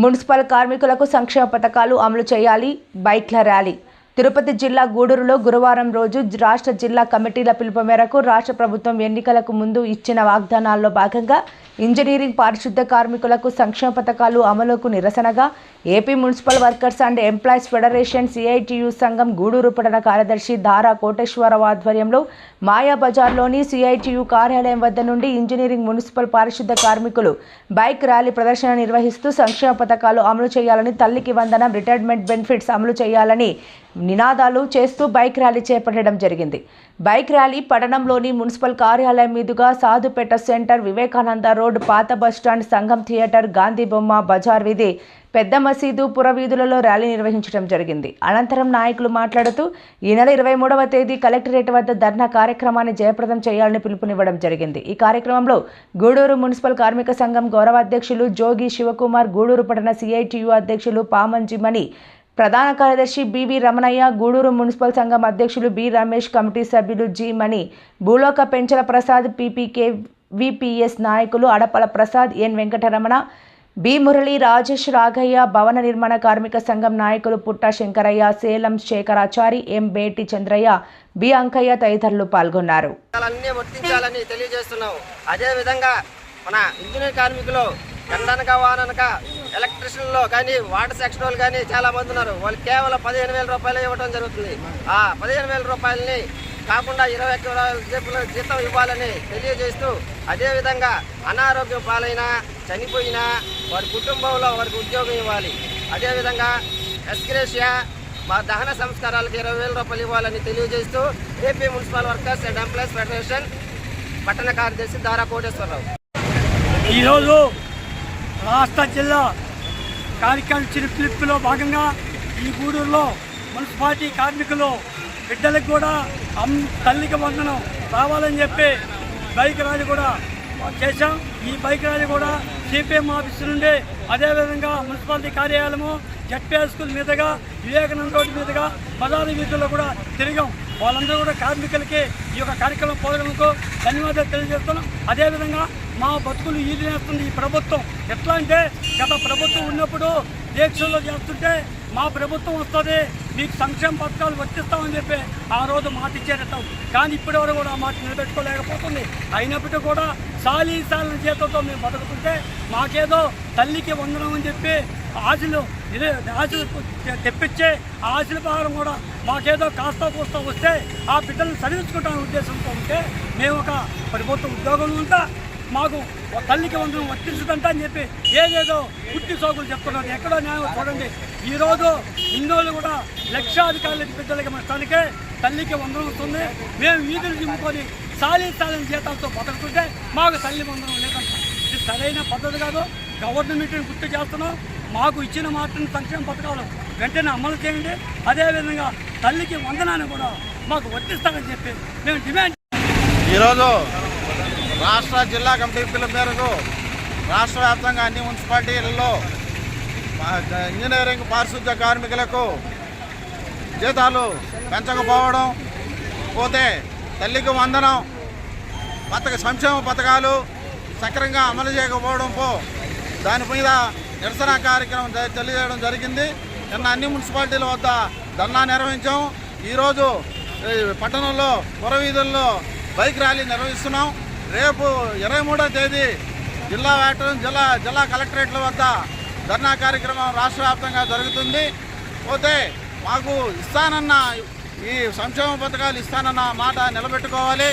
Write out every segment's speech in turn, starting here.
Municipal కార్మికులకు సంక్షేమ పథకాలు అమలు చేయాలి. బైక్ల ర్యాలీ తిరుపతి జిల్లా గూడూరులో గురువారం రోజు రాష్ట్ర జిల్లా కమిటీల పిలుపు మేరకు రాష్ట్ర ప్రభుత్వం ఎన్నికలకు ముందు ఇచ్చిన వాగ్దానాల్లో భాగంగా ఇంజనీరింగ్ పారిశుద్ధ కార్మికులకు సంక్షేమ పథకాలు అమలుకు నిరసనగా AP municipal workers and employees federation CITU సంఘం గూడూరు పట్టణ కార్యదర్శి దారా కోటేశ్వరరావు ఆధ్వర్యంలో మాయాబజార్లోని సిఐటియు కార్యాలయం వద్ద నుండి ఇంజనీరింగ్ మున్సిపల్ పారిశుద్ధ కార్మికులు బైక్ ర్యాలీ ప్రదర్శన నిర్వహిస్తూ సంక్షేమ పథకాలు అమలు చేయాలని తల్లికి వందనం రిటైర్మెంట్ బెనిఫిట్స్ అమలు చేయాలని నినాదాలు చేస్తూ బైక్ ర్యాలీ చేపట్టడం జరిగింది. బైక్ ర్యాలీ పట్టణంలోని మున్సిపల్ కార్యాలయం మీదుగా సాధుపేట సెంటర్ వివేకానంద రోడ్ పాత bus stand Sangham theatre Gandhi బొమ్మ బజార్ వీధి పెద్ద మసీదు పురవీధులలో ర్యాలీ నిర్వహించడం జరిగింది. అనంతరం నాయకులు మాట్లాడుతూ ఈ నెల ఇరవై మూడవ తేదీ కలెక్టరేట్ వద్ద ధర్నా కార్యక్రమాన్ని జయప్రదం చేయాలని పిలుపునివ్వడం జరిగింది. ఈ కార్యక్రమంలో గూడూరు మున్సిపల్ కార్మిక సంఘం గౌరవ అధ్యక్షులు జోగి శివకుమార్ గూడూరు పట్టణ సిఐటియు అధ్యక్షులు పామంజిమణి ప్రధాన కార్యదర్శి బివి రమణయ్య గూడూరు మున్సిపల్ సంఘం అధ్యక్షులు బి. రమేష్ కమిటీ సభ్యులు G. Mani Bhuloka Penchala Prasad PPK VPS నాయకులు అడపల ప్రసాద్ ఎన్. వెంకటరమణ బి. మురళి రాజేష్ రాఘయ్య భవన నిర్మాణ కార్మిక సంఘం నాయకులు పుట్ట శంకరయ్య సేలం శేఖరాచారి ఎం. బేటి చంద్రయ్య బి. అంకయ్య తదితరులు పాల్గొన్నారు. అన్ని వర్తించాలని అదే విధంగా మన ఇంజనీర్ కార్మికులు ఎండనక వాననక ఎలక్ట్రిషియన్లో కానీ వాటర్ సెక్షన్ వాళ్ళు కానీ చాలా మంది ఉన్నారు. వాళ్ళు కేవలం పదిహేను వేల రూపాయలు ఇవ్వడం జరుగుతుంది. ఆ పదిహేను వేల రూపాయలని కాకుండా ఇరవై ఒక్క వేల జీతం ఇవ్వాలని తెలియజేస్తూ అదేవిధంగా అనారోగ్యం పాలైనా చనిపోయినా వారి కుటుంబంలో వారికి ఉద్యోగం ఇవ్వాలి. అదేవిధంగా ఎస్గ్రేషియా మా దహన సంస్కారాలకు ఇరవై వేల రూపాయలు ఇవ్వాలని తెలియజేస్తూ AP municipal workers and employees federation పట్టణ కార్యదర్శి దారా కోటేశ్వరరావు. ఈరోజు రాష్ట్ర జిల్లా కార్యక్రమం ఇచ్చిన పిలుపులో భాగంగా ఈ గూడూరులో మున్సిపాలిటీ కార్మికులు బిడ్డలకు కూడా అమ్ తల్లికి వందనం రావాలని చెప్పి బైక్ ర్యాలీ కూడా చేశాం. ఈ బైక్ ర్యాలీ కూడా సిపిఎం ఆఫీస్ నుండి అదేవిధంగా మున్సిపాలిటీ కార్యాలయము జడ్పీఆ స్కూల్ మీదుగా వివేకానంద రోడ్డు మీదుగా పదార్థ వీధుల్లో కూడా తిరిగాం. వాళ్ళందరూ కూడా కార్మికులకి ఈ యొక్క కార్యక్రమం పోగలకు ధన్యవాదాలు తెలియజేస్తున్నాం. అదేవిధంగా మా బతుకులు ఈ చేస్తుంది ఈ ప్రభుత్వం. ఎట్లా అంటే గత ప్రభుత్వం ఉన్నప్పుడు దీక్షల్లో చేస్తుంటే మా ప్రభుత్వం వస్తుంది మీకు సంక్షేమ పథకాలు వర్తిస్తామని చెప్పి ఆ రోజు మాట ఇచ్చేటట్టాం. కానీ ఇప్పటివరకు కూడా ఆ మాట నిలబెట్టుకోలేకపోతుంది. అయినప్పటికీ కూడా సాలీ సాలిన చేతులతో మేము బతుకుతుంటే మాకేదో తల్లికి వందనం అని చెప్పి ఆశలు ఇదే ఆశలు తెప్పించే ఆశల ప్రకారం కూడా మాకేదో కాస్త కూస్తా వస్తే ఆ బిడ్డలను చదివించుకుంటామనే ఉద్దేశంతో ఉంటే మేము ఒక ప్రభుత్వ ఉద్యోగంలో ఉంటా మాకు తల్లికి వందనం వర్తించదంట అని చెప్పి ఏదేదో పుట్టి సోకులు చెప్తున్నారు. ఎక్కడో న్యాయం చూడండి. ఈరోజు ఇన్నోళ్ళు కూడా లక్షాధికారుల బిడ్డలకి మన తల్లికే తల్లికి వందనం వస్తుంది. మేము వీధులు దింపుకొని సాలి సాలని జీతాలతో బతుకుతుంటే మాకు తల్లి వందనం లేదంట. ఇది సరైన పద్ధతి కాదు. గవర్నమెంట్ని గుర్తు చేస్తున్నాం. మాకు ఇచ్చిన మాటను సంక్షేమ పథకాలు వెంటనే అమలు చేయండి. అదేవిధంగా తల్లికి వందనాన్ని కూడా మాకు వర్తిస్తామని చెప్పి మేము డిమాండ్ ఈరోజు రాష్ట్ర జిల్లా కమిటీ పిలుపు మేరకు రాష్ట్ర వ్యాప్తంగా అన్ని మున్సిపాలిటీలలో ఇంజనీరింగ్ పారిశుద్ధ్య కార్మికులకు జీతాలు పెంచకపోవడం పోతే తల్లికి వందనం పథక సంక్షేమ పథకాలు సక్రమంగా అమలు చేయకపోవడం పో. దాని మీద నిరసన కార్యక్రమం తెలియజేయడం జరిగింది. నిన్న అన్ని మున్సిపాలిటీల వద్ద ధర్నా నిర్వహించాం. ఈరోజు పట్టణంలో పురవీధుల్లో బైక్ ర్యాలీ నిర్వహిస్తున్నాం. రేపు ఇరవై మూడో తేదీ జిల్లా వేటం జిల్లా జిల్లా కలెక్టరేట్ల వద్ద ధర్నా కార్యక్రమం రాష్ట్ర వ్యాప్తంగా జరుగుతుంది. పోతే మాకు ఇస్తానన్న ఈ సంక్షేమ పథకాలు ఇస్తానన్న మాట నిలబెట్టుకోవాలి.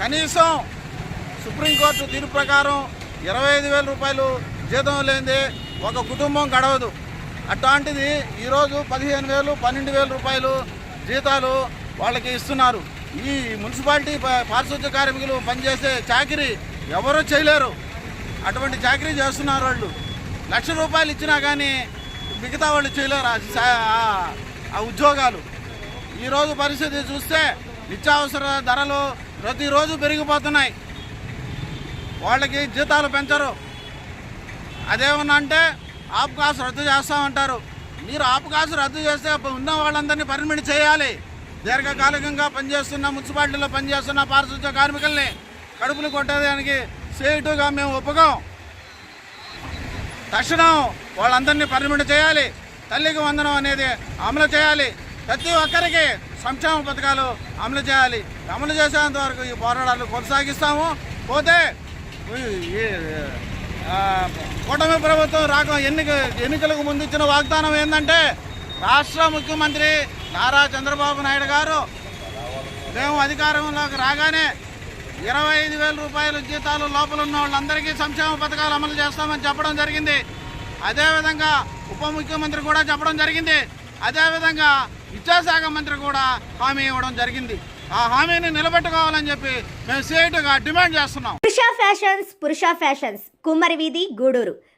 కనీసం సుప్రీంకోర్టు తీర్పు ప్రకారం ఇరవై ఐదు వేల రూపాయలు జీతం లేనిదే ఒక కుటుంబం గడవదు. అట్లాంటిది ఈరోజు పదిహేను వేలు పన్నెండు వేల రూపాయలు జీతాలు వాళ్ళకి ఇస్తున్నారు. ఈ మున్సిపాలిటీ పారిశుద్ధ్య కార్మికులు పనిచేసే చాకరీ ఎవరూ చేయలేరు. అటువంటి చాకరీ చేస్తున్నారు వాళ్ళు. లక్ష రూపాయలు ఇచ్చినా కానీ మిగతా వాళ్ళు చేయలేరు ఆ ఉద్యోగాలు. ఈరోజు పరిస్థితి చూస్తే నిత్యావసర ధరలు ప్రతిరోజు పెరిగిపోతున్నాయి. వాళ్ళకి జీతాలు పెంచరు. అదేమన్నా అంటే ఆపుకాసు రద్దు చేస్తామంటారు. మీరు ఆపుకాసు రద్దు చేస్తే ఉన్న వాళ్ళందరినీ పర్మిట్ చేయాలి. దీర్ఘకాలికంగా పనిచేస్తున్న మున్సిపాలిటీలో పనిచేస్తున్న పారిశుద్ధ్య కార్మికుల్ని కడుపులు కొట్టేదానికి సేటుగా మేము ఒప్పుకోం. తక్షణం వాళ్ళందరినీ పర్మిట్ చేయాలి. తల్లికి వందనం అనేది అమలు చేయాలి. ప్రతి ఒక్కరికి సంక్షేమ పథకాలు అమలు చేయాలి. అమలు చేసేంత వరకు ఈ పోరాటాలు కొనసాగిస్తాము. పోతే ఈ- కూటమి ప్రభుత్వం రాక ఎన్నిక ఎన్నికలకు ముందు ఇచ్చిన వాగ్దానం ఏంటంటే రాష్ట్ర ముఖ్యమంత్రి నారా చంద్రబాబు నాయుడు గారు మేము అధికారంలోకి రాగానే ఇరవై ఐదు వేల రూపాయల జీతాలు లోపల ఉన్న వాళ్ళందరికీ సంక్షేమ పథకాలు అమలు చేస్తామని చెప్పడం జరిగింది. అదేవిధంగా ఉప ముఖ్యమంత్రి కూడా చెప్పడం జరిగింది. అదేవిధంగా విద్యాశాఖ మంత్రి కూడా హామీ ఇవ్వడం జరిగింది. ఆ హామీని నిలబెట్టుకోవాలని చెప్పి మేము సీఐటీగా డిమాండ్ చేస్తున్నాం. పురుష ఫ్యాషన్స్ పురుష ఫ్యాషన్స్. కుమ్మరి వీధి గూడూరు.